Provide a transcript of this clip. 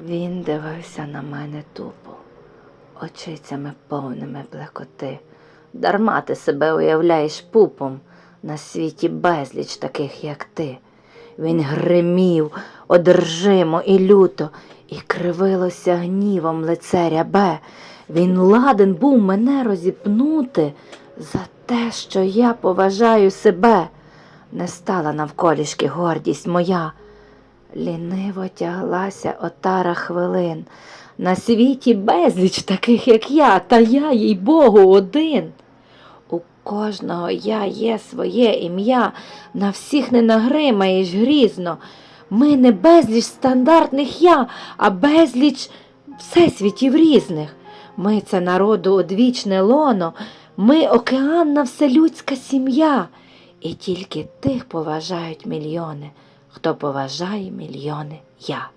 Він дивився на мене тупо, очицями повними блекоти. Дарма ти себе уявляєш пупом на світі безліч таких, як ти. Він гримів одержимо і люто, і кривилося гнівом лице рябе. Він ладен був мене розіпнути за те, що я поважаю себе. Не стала навколішки гордість моя. Ліниво тяглася отара хвилин. На світі безліч таких, як я, та я, їй Богу, один. У кожного я є своє ім'я, на всіх не нагримаєш грізно. Ми не безліч стандартних я, а безліч всесвітів різних. Ми це народу одвічне лоно, ми океанна вселюдська сім'я. І тільки тих поважають мільйони, хто поважає мільйони я.